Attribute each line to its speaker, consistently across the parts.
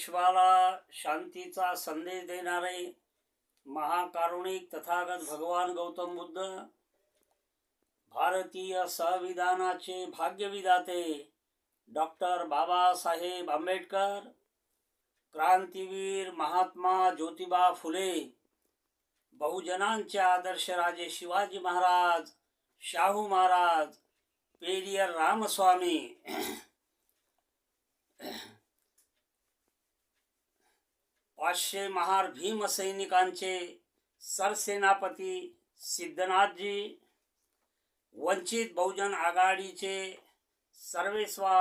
Speaker 1: शांतीचा संदेश देणारे महाकारुणिक तथागत भगवान गौतम बुद्ध भारतीय संविधानाचे भाग्यविधाते डॉक्टर बाबासाहेब आंबेडकर क्रांतीवीर महात्मा ज्योतिबा फुले बहुजनांचे आदर्श राजे शिवाजी महाराज शाहू महाराज पेरियर रामस्वामी. पाचशे महार भीमसैनिकांचे सरसेनापती सिद्धनाथजी वंचित बहुजन आघाडीचे सर्वेस्वा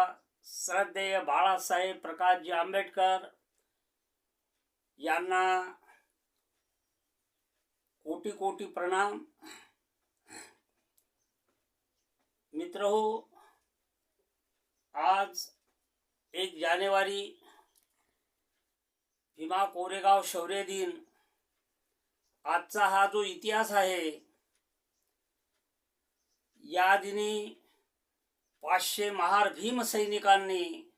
Speaker 1: श्रद्धेय बाळासाहेब प्रकाशजी आंबेडकर यांना कोटी कोटी प्रणाम. मित्र हो आज एक जानेवारी भीमा कोरेगाव शौर्य दिन. आजचा हा जो इतिहास आहे या दिनी पाचशे महार भीम सैनिकांनी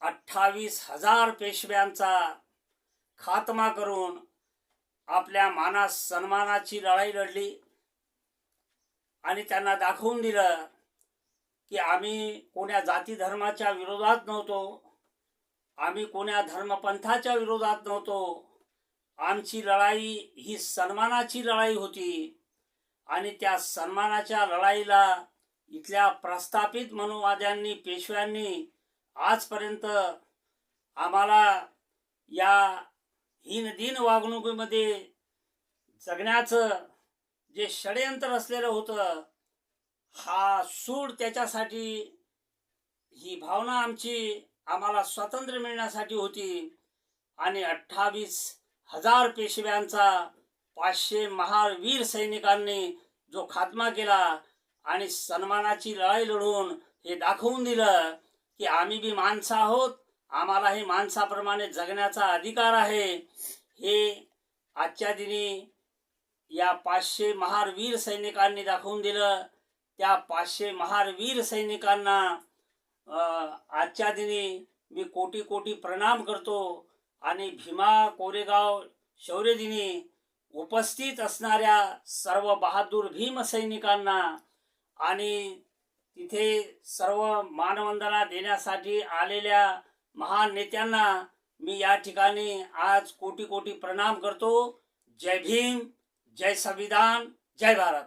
Speaker 1: अठ्ठावीस हजार पेशव्यांचा खात्मा करून आपल्या मानास सन्मानाची लढाई लढली. आणि त्यांना दाखवून दिलं की आम्ही कोण्या जाती धर्माच्या विरोधात नव्हतो. आम्ही कोण्या धर्मपंथाच्या विरोधात नव्हतो. आमची लढाई ही सन्मानाची लढाई होती. आणि त्या सन्मानाच्या लढाईला इथल्या प्रस्थापित मनोवाद्यांनी पेशव्यांनी आजपर्यंत आम्हाला या हीनदीन वागणुकीमध्ये जगण्याचं जे षडयंत्र असलेलं होतं हा सूड त्याच्यासाठी ही भावना आमची आम्हाला स्वातंत्र्य मिळण्यासाठी होती. आणि अठ्ठावीस हजार पेशव्यांचा पाचशे महावीर सैनिकांनी जो खात्मा केला आणि सन्मानाची लढाई लढून हे दाखवून दिलं की आम्ही बी माणसं आहोत. आम्हालाही माणसाप्रमाणे जगण्याचा अधिकार आहे. हे आजच्या दिनी या पाचशे महारवीर सैनिकांनी दाखवून दिलं. त्या पाचशे महारवीर सैनिकांना आजच्या दिनी मी कोटी कोटी प्रणाम करतो आणि भीमा कोरेगाव शौर्यदिनी उपस्थित असणाऱ्या सर्व बहादूर भीम सैनिकांना आणि तिथे सर्व मानवंदना देण्यासाठी आलेल्या महान नेत्यांना मी या ठिकाणी आज कोटी कोटी प्रणाम करतो. जय भीम जय संविधान जय भारत.